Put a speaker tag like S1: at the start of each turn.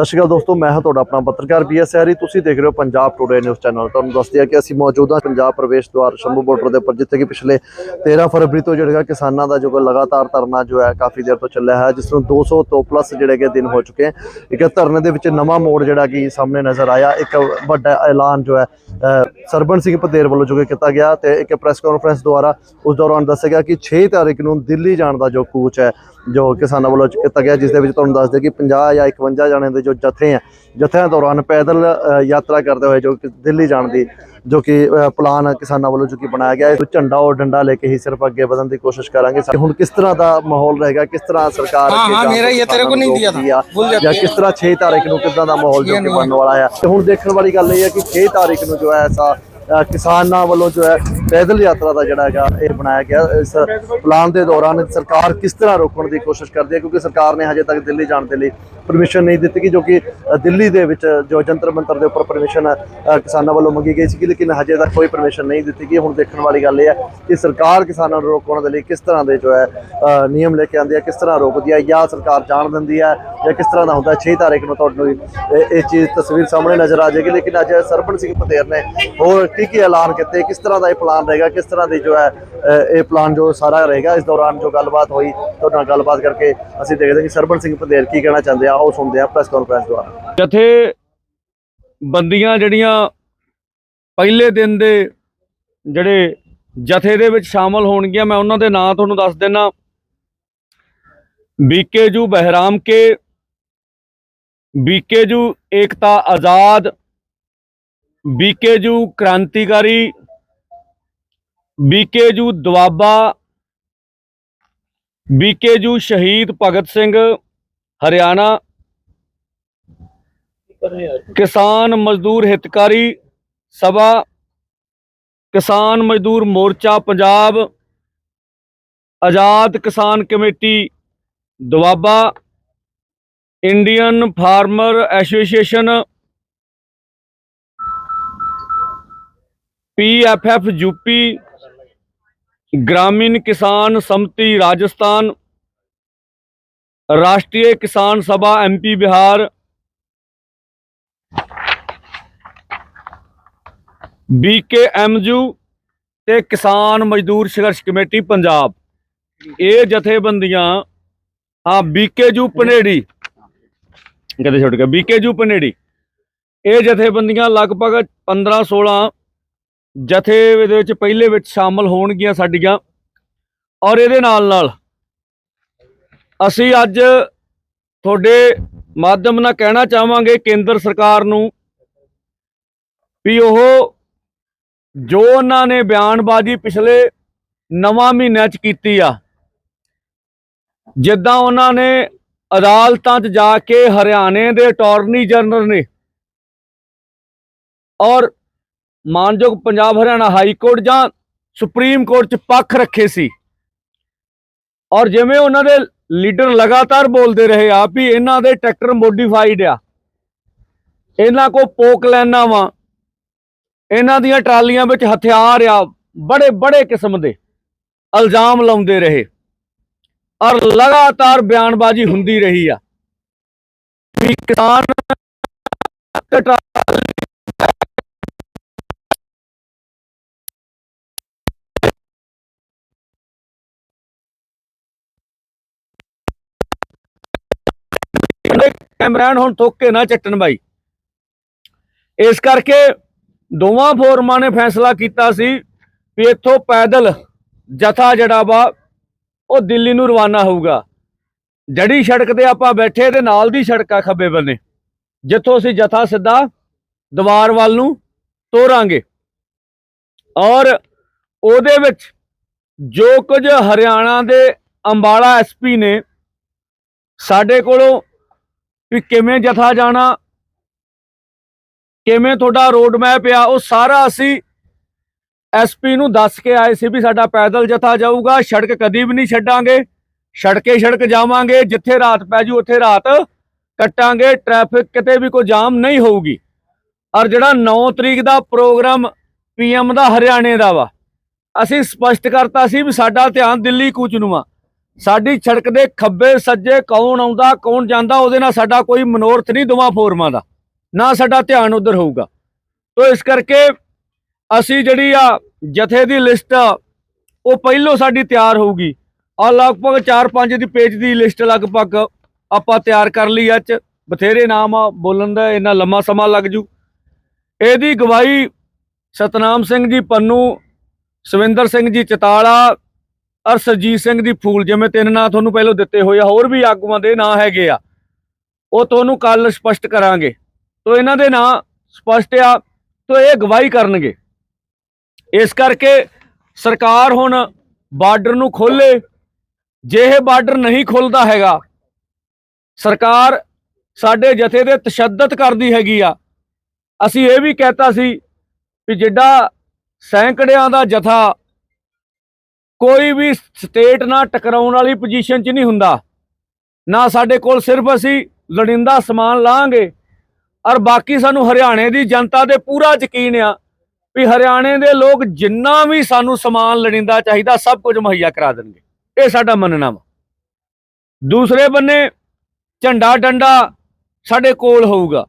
S1: ਸਤਿ ਸ਼੍ਰੀ ਅਕਾਲ ਦੋਸਤੋ ਮੈਂ ਹਾਂ ਤੁਹਾਡਾ ਆਪਣਾ ਪੱਤਰਕਾਰ ਬੀਐਸ ਸਹਿਰੀ ਤੁਸੀਂ ਦੇਖ ਰਹੇ ਹੋ ਪੰਜਾਬ ਟੂਡੇ ਨਿਊਜ਼ ਚੈਨਲ ਤੁਹਾਨੂੰ ਦੱਸਦੇ ਹਾਂ ਕਿ ਅਸੀਂ ਮੌਜੂਦ ਹਾਂ ਪੰਜਾਬ ਪ੍ਰਵੇਸ਼ ਦੁਆਰ ਸ਼ੰਭੂ ਬਾਰਡਰ ਦੇ ਉੱਪਰ ਜਿੱਥੇ ਕਿ ਪਿਛਲੇ 13 ਫਰਵਰੀ ਤੋਂ ਜਿਹੜਾ ਕਿਸਾਨਾਂ ਦਾ ਜੋ ਲਗਾਤਾਰ ਧਰਨਾ ਜੋ ਹੈ ਕਾਫੀ ਦੇਰ ਤੋਂ ਚੱਲਿਆ ਹੈ ਜਿਸ ਨੂੰ 200 ਤੋਂ ਪਲੱਸ ਜਿਹੜੇ ਕਿ ਦਿਨ ਹੋ ਚੁੱਕੇ ਇੱਕ ਧਰਨੇ ਦੇ ਵਿੱਚ ਨਵਾਂ ਮੋੜ ਜਿਹੜਾ ਕਿ ਸਾਹਮਣੇ ਨਜ਼ਰ ਆਇਆ ਇੱਕ ਵੱਡਾ ਐਲਾਨ ਜੋ ਹੈ ਅ, ਸਰਬਣ ਸਿੰਘ ਪਤੇਰ ਵੱਲੋਂ ਜੋ ਕਿ ਕੀਤਾ ਗਿਆ ਤੇ ਇੱਕ ਪ੍ਰੈਸ ਕਾਨਫਰੰਸ ਦੁਆਰਾ ਉਸ ਦੌਰਾਨ ਦੱਸਿਆ ਗਿਆ ਕਿ 6 ਤਾਰੀਖ ਨੂੰ ਦਿੱਲੀ ਜਾਣ ਦਾ ਜੋ ਕੂਚ ਹੈ ਜੋ ਕਿਸਾਨਾਂ ਵੱਲੋਂ ਕੀਤਾ ਗਿਆ ਜਿਸ ਦੇ ਵਿੱਚ ਤੁਹਾਨੂੰ ਦੱਸਦੇ ਕਿ 50 ਜਾਂ 51 ਜਣਿਆਂ ਦੇ ਜੋ ਜਥੇ ਆ ਜਥਿਆਂ ਦੌਰਾਨ ਪੈਦਲ ਯਾਤਰਾ ਕਰਦੇ ਹੋਏ ਜੋ ਦਿੱਲੀ ਜਾਣ ਦੀ ਜੋ ਕਿ ਪਲਾਨ ਕਿਸਾਨਾਂ ਵੱਲੋਂ ਜੋ ਕਿ ਬਣਾਇਆ ਗਿਆ ਹੈ ਝੰਡਾ ਔਰ ਡੰਡਾ ਲੈ ਕੇ ਹੀ ਸਿਰਫ ਅੱਗੇ ਵਧਣ ਦੀ ਕੋਸ਼ਿਸ਼ ਕਰਾਂਗੇ। ਹੁਣ ਕਿਸ ਤਰ੍ਹਾਂ ਦਾ ਮਾਹੌਲ ਰਹੇਗਾ ਕਿਸ ਤਰ੍ਹਾਂ ਸਰਕਾਰ
S2: ਹਾਂ ਹਾਂ ਮੇਰਾ ਇਹ ਤੇਰੇ
S1: ਕੋ ਨਹੀਂ
S2: ਦਿਆ ਥਾ
S1: ਜਾਂ ਕਿਸ ਤਰ੍ਹਾਂ 6 ਤਾਰੀਖ ਨੂੰ ਕਿਦਾਂ ਦਾ ਮਾਹੌਲ ਜੋ ਕਿ ਬਣਨ ਵਾਲਾ ਹੈ ਹੁਣ ਦੇਖਣ ਵਾਲੀ ਗੱਲ ਇਹ ਹੈ ਕਿ 6 ਤਾਰੀਖ ਨੂੰ ਜੋ ਹੈ ਐਸਾ ਕਿਸਾਨਾਂ ਵੱਲੋਂ ਜੋ ਹੈ ਪੈਦਲ ਯਾਤਰਾ ਦਾ ਜਿਹੜਾ ਹੈਗਾ ਇਹ ਬਣਾਇਆ ਗਿਆ। ਇਸ ਪਲਾਨ ਦੇ ਦੌਰਾਨ ਸਰਕਾਰ ਕਿਸ ਤਰ੍ਹਾਂ ਰੋਕਣ ਦੀ ਕੋਸ਼ਿਸ਼ ਕਰਦੀ ਹੈ? ਕਿਉਂਕਿ ਸਰਕਾਰ ਨੇ ਹਜੇ ਤੱਕ ਦਿੱਲੀ ਜਾਣ ਦੇ ਲਈ ਪਰਮਿਸ਼ਨ ਨਹੀਂ ਦਿੱਤੀ ਗਈ ਜੋ ਕਿ ਦਿੱਲੀ ਦੇ ਵਿੱਚ ਜੋ ਜੰਤਰ ਮੰਤਰ ਦੇ ਉੱਪਰ ਪਰਮਿਸ਼ਨ ਕਿਸਾਨਾਂ ਵੱਲੋਂ ਮੰਗੀ ਗਈ ਸੀ ਲੇਕਿਨ ਹਜੇ ਤੱਕ ਕੋਈ ਪਰਮਿਸ਼ਨ ਨਹੀਂ ਦਿੱਤੀ ਗਈ। ਹੁਣ ਦੇਖਣ ਵਾਲੀ ਗੱਲ ਇਹ ਹੈ ਕਿ ਸਰਕਾਰ ਕਿਸਾਨਾਂ ਨੂੰ ਰੋਕਣ ਦੇ ਲਈ ਕਿਸ ਤਰ੍ਹਾਂ ਦੇ ਜੋ ਹੈ ਨਿਯਮ ਲੈ ਕੇ ਆਉਂਦੀ ਹੈ, ਕਿਸ ਤਰ੍ਹਾਂ ਰੋਕਦੀ ਹੈ ਜਾਂ ਸਰਕਾਰ ਜਾਣ ਦਿੰਦੀ ਹੈ ਜਾਂ ਕਿਸ ਤਰ੍ਹਾਂ ਦਾ ਹੁੰਦਾ 6 ਤਾਰੀਖ ਨੂੰ ਤੁਹਾਨੂੰ ਇਹ ਇਹ ਚੀਜ਼ ਤਸਵੀਰ ਸਾਹਮਣੇ ਨਜ਼ਰ ਆ ਜਾਏਗੀ। ਲੇਕਿਨ ਅੱਜ ਸਰਪਣ ਸਿੰਘ ਪਤੇਰ ਨੇ ਹੋਰ ਕੀ ਕੀ ਐਲਾਨ ਕੀਤੇ, ਕਿਸ ਤਰ੍ਹਾਂ ਦਾ ਇਹ ਪਲਾਨ ਰਹੇਗਾ, ਕਿਸ ਤਰ੍ਹਾਂ ਦੀ ਜੋ ਹੈ ਇਹ ਪਲਾਨ ਜੋ ਸਾਰਾ ਰਹੇਗਾ, ਇਸ ਦੌਰਾਨ ਜੋ ਗੱਲਬਾਤ ਹੋਈ, ਤੁਹਾਡੇ ਨਾਲ ਗੱਲਬਾਤ ਕਰਕੇ ਅਸੀਂ ਦੇਖਦੇ ਹਾਂ ਕਿ ਸਰਬਣ ਸਿੰਘ ਪਤੇਰ ਕੀ ਕਹਿਣਾ ਚਾਹੁੰਦੇ ਆ, ਉਹ ਸੁਣਦੇ ਆ ਪ੍ਰੈਸ ਕਾਨਫਰੰਸ ਦੁਆਰਾ।
S3: ਜਥੇ ਬੰਦੀਆਂ ਜਿਹੜੀਆਂ ਪਹਿਲੇ ਦਿਨ ਦੇ ਜਿਹੜੇ ਜਥੇ ਦੇ ਵਿੱਚ ਸ਼ਾਮਲ ਹੋਣਗੀਆਂ, ਮੈਂ ਉਹਨਾਂ ਦੇ ਨਾਂ ਤੁਹਾਨੂੰ ਦੱਸ ਦਿੰਨਾ। ਬੀਕੇਜੂ ਬਹਿਰਾਮ ਕੇ ਬੀਕੇਜੂ ਏਕਤਾ ਆਜ਼ਾਦ ਬੀਕੇਜੂ ਕ੍ਰਾਂਤੀਕਾਰੀ ਬੀਕੇਜੂ ਦੁਆਬਾ ਬੀਕੇਜੂ ਸ਼ਹੀਦ ਭਗਤ ਸਿੰਘ, ਹਰਿਆਣਾ, ਕਿਸਾਨ ਮਜ਼ਦੂਰ ਹਿਤਕਾਰੀ ਸਭਾ, ਕਿਸਾਨ ਮਜ਼ਦੂਰ Morcha Punjab, Azad Kisan committee Doaba, Indian farmer association PFF UP Gramin Kisan Samiti Rajasthan Rashtriya Kisan Sabha M P Bihar B K M BKMU ਤੇ ਕਿਸਾਨ ਮਜ਼ਦੂਰ ਸੰਘਰਸ਼ ਕਮੇਟੀ ਪੰਜਾਬ ਇਹ ਜਥੇਬੰਦੀਆਂ ਆ ਬੀਕੇਯੂ ਪਨੇੜੀ ਕਦੇ ਛੁੱਟ ਗਿਆ ਜੂ ਪਨੇੜੀ ਇਹ ਜਥੇਬੰਦੀਆਂ ਲਗਭਗ 15 16 ਜਥੇ ਦੇ ਵਿੱਚ ਪਹਿਲੇ ਵਿੱਚ ਸ਼ਾਮਲ ਹੋਣਗੀਆਂ ਸਾਡੀਆਂ ਔਰ ਇਹਦੇ ਨਾਲ ਨਾਲ ਅਸੀਂ ਅੱਜ ਤੁਹਾਡੇ ਮਾਧਿਅਮ ਨਾਲ ਕਹਿਣਾ ਚਾਹਾਂਗੇ, ਕੇਂਦਰ ਸਰਕਾਰ ਨੂੰ ਵੀ ਉਹ ਜੋ ਉਹਨਾਂ ਨੇ ਬਿਆਨਬਾਜ਼ੀ ਪਿਛਲੇ ਨਵਾਂ ਮਹੀਨਿਆਂ ਚ ਕੀਤੀ ਆ, ਜਿੱਦਾਂ ਉਹਨਾਂ ਨੇ ਅਦਾਲਤਾਂ 'ਚ ਜਾ ਕੇ ਹਰਿਆਣੇ ਦੇ ਅਟਾਰਨੀ ਜਨਰਲ ਨੇ ਔਰ ਮਾਨਯੋਗ ਪੰਜਾਬ ਹਰਿਆਣਾ ਹਾਈ ਕੋਰਟ ਜਾਂ ਸੁਪਰੀਮ ਕੋਰਟ 'ਚ ਪੱਖ ਰੱਖੇ ਸੀ। ਔਰ ਜਿਵੇਂ ਉਹਨਾਂ ਦੇ ਲੀਡਰ ਲਗਾਤਾਰ ਬੋਲਦੇ ਰਹੇ ਆ ਵੀ ਇਹਨਾਂ ਦੇ ਟਰੈਕਟਰ ਮੋਡੀਫਾਈਡ ਆ। ਇਹਨਾਂ ਕੋ ਪੋਕ ਲੈਣਾ ਵਾ। ਇਹਨਾਂ ਦੀਆਂ ਟਰਾਲੀਆਂ ਵਿੱਚ ਹਥਿਆਰ ਆ ਬੜੇ ਬੜੇ ਕਿਸਮ ਦੇ ਇਲਜ਼ਾਮ ਲਾਉਂਦੇ ਰਹੇ। ਔਰ ਲਗਾਤਾਰ ਬਿਆਨਬਾਜ਼ੀ ਹੁੰਦੀ ਰਹੀ ਆ। ਵੀ ਕਿਸਾਨ ਤੇ ਹੁਣ ਥੁੱਕ ਨਾ ਚੱਟਣ ਬਾਈ। ਇਸ ਕਰਕੇ ਦੋਵਾਂ ਫੋਰਮਾਂ ਨੇ ਫੈਸਲਾ ਕੀਤਾ ਸੀ ਵੀ ਇੱਥੋਂ ਪੈਦਲ ਜਥਾ ਜਿਹੜਾ ਵਾ, ਉਹ ਦਿੱਲੀ ਨੂੰ ਰਵਾਨਾ ਹੋਊਗਾ। ਜੜੀ ਸੜਕ ਤੇ ਆਪਾਂ ਬੈਠੇ, ਤੇ ਨਾਲ ਦੀ ਸੜਕ ਆ ਖੱਬੇ ਬੰਨੇ। ਜਿੱਥੋਂ ਅਸੀਂ ਜਥਾ ਸਿੱਧਾ ਦੀਵਾਰ ਵੱਲ ਨੂੰ ਤੋਰਾਂਗੇ। ਔਰ ਉਹਦੇ ਵਿੱਚ ਜੋ ਕੁਝ ਹਰਿਆਣਾ ਦੇ ਅੰਬਾਲਾ ਐਸਪੀ ਨੇ ਸਾਡੇ ਕੋਲੋਂ ਵੀ ਕਿਵੇਂ ਜਥਾ ਜਾਣਾ? ਕਿਵੇਂ ਤੁਹਾਡਾ ਰੋਡ ਮੈਪ ਆ? ਉਹ ਸਾਰਾ ਅਸੀਂ ਐਸਪੀ ਨੂੰ ਦੱਸ ਕੇ ਆਏ ਸੀ ਵੀ ਸਾਡਾ ਪੈਦਲ ਜਥਾ ਜਾਊਗਾ। ਸੜਕ ਕਦੀ ਵੀ ਨਹੀਂ ਛੱਡਾਂਗੇ। ਸੜਕੇ ਸੜਕ ਜਾਵਾਂਗੇ। ਜਿੱਥੇ ਰਾਤ ਪੈ ਜੂ, ਉੱਥੇ ਰਾਤ ਕੱਟਾਂਗੇ। ਟ੍ਰੈਫਿਕ ਕਿਤੇ ਵੀ ਕੋਈ ਜਾਮ ਨਹੀਂ ਹੋਊਗੀ। ਔਰ ਜਿਹੜਾ 9 ਤਰੀਕ ਦਾ ਪ੍ਰੋਗਰਾਮ ਪੀਐਮ ਦਾ ਹਰਿਆਣੇ ਦਾ ਵਾ, ਅਸੀਂ ਸਪਸ਼ਟ ਕਰਤਾ ਸੀ ਵੀ ਸਾਡਾ ਧਿਆਨ ਦਿੱਲੀ ਕੂਚ ਨੂੰ ਆ। ਸਾਡੀ ਸੜਕ ਦੇ ਖੱਬੇ ਸੱਜੇ ਕੌਣ ਆਉਂਦਾ, ਕੌਣ ਜਾਂਦਾ, ਉਹਦੇ ਨਾਲ ਸਾਡਾ ਕੋਈ ਮਨੋਰਥ ਨਹੀਂ ਦੋਵਾਂ ਫੋਰਮਾਂ ਦਾ। ਨਾ ਸਾਡਾ ਧਿਆਨ ਉਧਰ ਹੋਊਗਾ। ਤੋ ਇਸ ਕਰਕੇ ਅਸੀਂ ਜਿਹੜੀ ਆ ਜਥੇ ਦੀ ਲਿਸਟ ਉਹ ਪਹਿਲੋਂ ਸਾਡੀ ਤਿਆਰ ਹੋਊਗੀ। ਆ ਲਗਭਗ 4-5 ਦੀ ਪੇਜ ਦੀ ਲਿਸਟ ਲਗਭਗ ਆਪਾਂ ਤਿਆਰ ਕਰ ਲਈ ਅੱਜ ਬਥੇਰੇ ਨਾਮ ਆ, ਬੋਲਣ ਦਾ ਇੰਨਾ ਲੰਮਾ ਸਮਾਂ ਲੱਗ ਜੂ। ਇਹਦੀ ਗਵਾਹੀ ਸਤਨਾਮ ਸਿੰਘ ਜੀ, ਪੰਨੂ, ਸਵਿੰਦਰ ਸਿੰਘ ਜੀ, ਚਤਾਲਾ ਅਰ ਸਰਜੀਤ ਸਿੰਘ ਦੀ ਫੂਲ ਜਿਵੇਂ ਤਿੰਨ ਨਾਂ ਤੁਹਾਨੂੰ ਪਹਿਲਾਂ ਦਿੱਤੇ ਹੋਏ ਆ, ਹੋਰ ਵੀ ਆਗੂਆਂ ਦੇ ਨਾਂ ਹੈਗੇ ਆ। ਉਹ ਤੁਹਾਨੂੰ ਕੱਲ ਸਪਸ਼ਟ ਕਰਾਂਗੇ। ਤੋ ਇਹਨਾਂ ਦੇ ਨਾਂ ਸਪਸ਼ਟ ਆ, ਤੋ ਇਹ ਗਵਾਹੀ ਕਰਨਗੇ। ਇਸ ਕਰਕੇ ਸਰਕਾਰ ਹੁਣ ਬਾਰਡਰ ਨੂੰ ਖੋਲੇ। ਜੇ ਇਹ ਬਾਰਡਰ ਨਹੀਂ ਖੁੱਲਦਾ ਹੈਗਾ, ਸਰਕਾਰ ਸਾਡੇ ਜਥੇ ਦੇ ਤਸ਼ੱਦਦ ਕਰਦੀ ਹੈਗੀ ਆ। ਅਸੀਂ ਇਹ ਵੀ ਕਹਿਤਾ ਸੀ ਵੀ ਜਿੱਡਾ ਸੈਂਕੜਿਆਂ ਦਾ ਜਥਾ ਕੋਈ ਵੀ ਸਟੇਟ ਨਾਲ ਟਕਰਾਉਣ ਵਾਲੀ ਪੋਜੀਸ਼ਨ 'ਚ ਨਹੀਂ ਹੁੰਦਾ। ਨਾ ਸਾਡੇ ਕੋਲ ਸਿਰਫ ਅਸੀਂ ਲੜਿੰਦਾ ਸਮਾਨ ਲਾਂਗੇ ਔਰ ਬਾਕੀ ਸਾਨੂੰ ਹਰਿਆਣੇ ਦੀ ਜਨਤਾ ਦੇ ਪੂਰਾ ਯਕੀਨ ਆ ਵੀ ਹਰਿਆਣੇ ਦੇ ਲੋਕ ਜਿੰਨਾ ਵੀ ਸਾਨੂੰ ਸਮਾਨ ਲੜਿੰਦਾ ਚਾਹੀਦਾ ਸਭ ਕੁਝ ਮੁਹੱਈਆ ਕਰਾ ਦੇਣਗੇ। ਇਹ ਸਾਡਾ ਮੰਨਣਾ ਵਾ। ਦੂਸਰੇ ਬੰਨੇ ਝੰਡਾ ਡੰਡਾ ਸਾਡੇ ਕੋਲ ਹੋਊਗਾ।